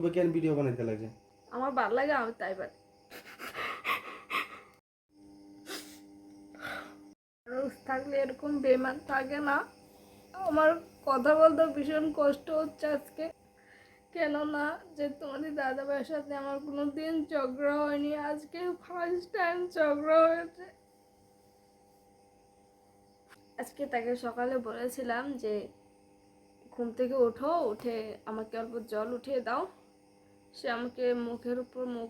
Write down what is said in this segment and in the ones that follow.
তবে কেন ভিডিও বানাইতে লাগে? আমার ভালো লাগে, আমি তাই পারি থাকলে এরকম থাকে না। আমার কথা বলতে ভীষণ কষ্ট হচ্ছে আজকে। যে তোমাদের দাদা ভাইয়ের সাথে আমার কোনো দিন ঝগড়া হয়নি, আজকে ফার্স্ট টাইম ঝগড়া হয়েছে। আজকে তাকে সকালে বলেছিলাম যে, ঘুম থেকে ওঠো, উঠে আমাকে অল্প জল উঠিয়ে দাও। সে আমাকে মুখের উপর মুখ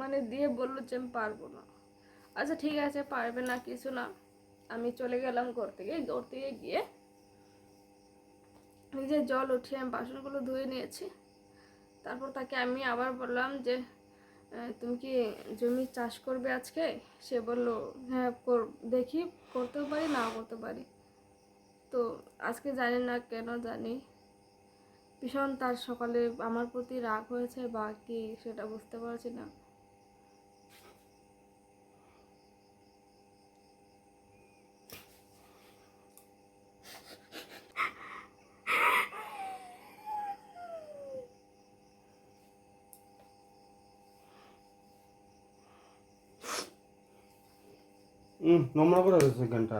মানে দিয়ে বলল যে আমি পারব না। আচ্ছা ঠিক আছে, পারবে না, কিছু না। আমি চলে গেলাম ঘর থেকে। ঘর থেকে গিয়ে নিজে জল উঠিয়ে আমি বাসনগুলো ধুয়ে নিয়েছি। তারপর তাকে আমি আবার বললাম যে তুমি কি জমি চাষ করবে আজকে? সে বলল হ্যাঁ দেখি, করতেও পারি না করতে পারি। তো আজকে জানি না, কেন জানি। ভীষণ তার সকালে আমার প্রতি রাগ হয়েছে, বা কি সেটা বুঝতে পারছি না। নম্র করে রয়েছে গানটা।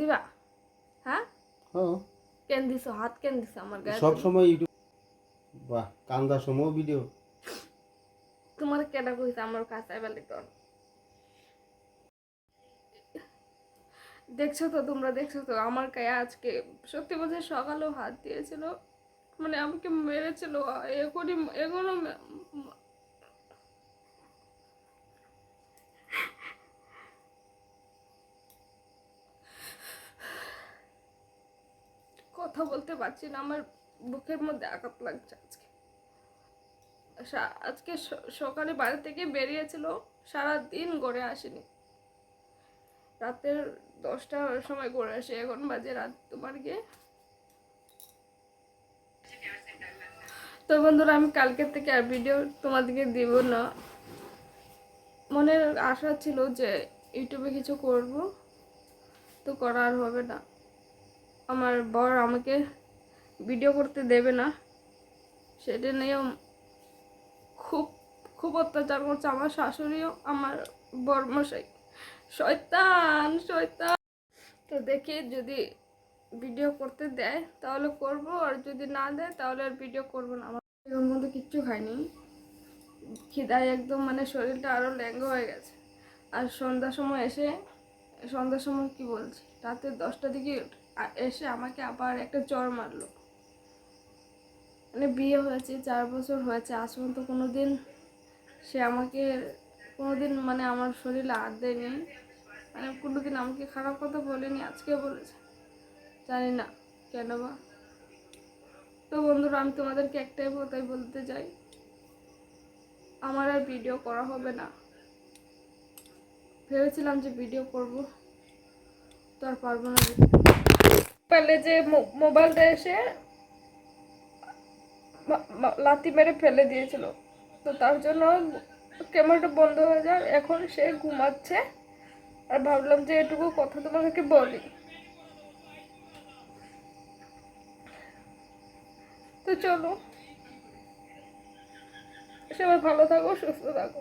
দিবা? হ্যাঁ। কেন দিছো? হাত কেন দিছো আমার গায়ে? সব সময় ইউটিউব বাহ কান্দার সময় ভিডিও তোমার কেটা কইছে আমার কাছে দেখছ তো তোমরা দেখছ তো আমার গায়ে আজকে সত্যি বলতে সকালেও হাত দিয়েছিল। মানে আমাকে মেরেছিল এখনই এখনও কথা বলতে পারছি না, আমার বুকের মধ্যে আঘাত লাগছে আজকে। আজকে সকালে বাড়ি থেকে বেরিয়েছিল সারা দিন ঘরে আসেনি। রাতের দশটার সময় ঘরে আসে, এখন বাজে রাত তোমার গিয়ে। তো বন্ধুরা, আমি কালকের থেকে আর ভিডিও তোমাদেরকে দিব না। মনের আশা ছিল যে ইউটিউবে কিছু করব, তো করার হবে না। আমার বর আমাকে ভিডিও করতে দেবে না। সেটা নিয়েও খুব খুব অত্যাচার করছে আমার শাশুড়িও, আমার বর্মশাই। শয়তান শয়তান। তো দেখি যদি ভিডিও করতে দেয়, তাহলে করব, আর যদি না দেয়, তাহলে আর ভিডিও করব না। আমার এর মধ্যে কিচ্ছু খাইনি খিদায় একদম মানে শরীরটা আরও ল্যাঙ্গো হয়ে গেছে। আর সন্ধ্যার সময় এসে, সন্ধ্যার সময় কি বলছি? রাতে দশটা দিকে আ- এসে আমাকে আবার একটা জ্বর মারলো। মানে বিয়ে হয়েছে, চার বছর হয়েছে, আজ পর্যন্ত কোনো দিন সে আমাকে কোনো দিন মানে আমার শরীরে হাত দেয়নি। মানে কোনো দিন আমাকে খারাপ কথা বলেনি, আজকে বলেছে। জানি না কেন বা। তো বন্ধুরা, আমি তোমাদেরকে একটাই কথাই বলতে চাই। আমার আর ভিডিও করা হবে না। ভেবেছিলাম যে ভিডিও করব, তো আর পারব না। পেলে যে মোবাইলটা এসে লাথি মেরে ফেলে দিয়েছিল। তো তার জন্য ক্যামেরাটা বন্ধ হয়ে যায়। এখন সে ঘুমাচ্ছে। আর ভাবলাম যে এটুকু কথা তোমাদেরকে বলি। তো চলো। সবাই ভালো থাকো, সুস্থ থাকো।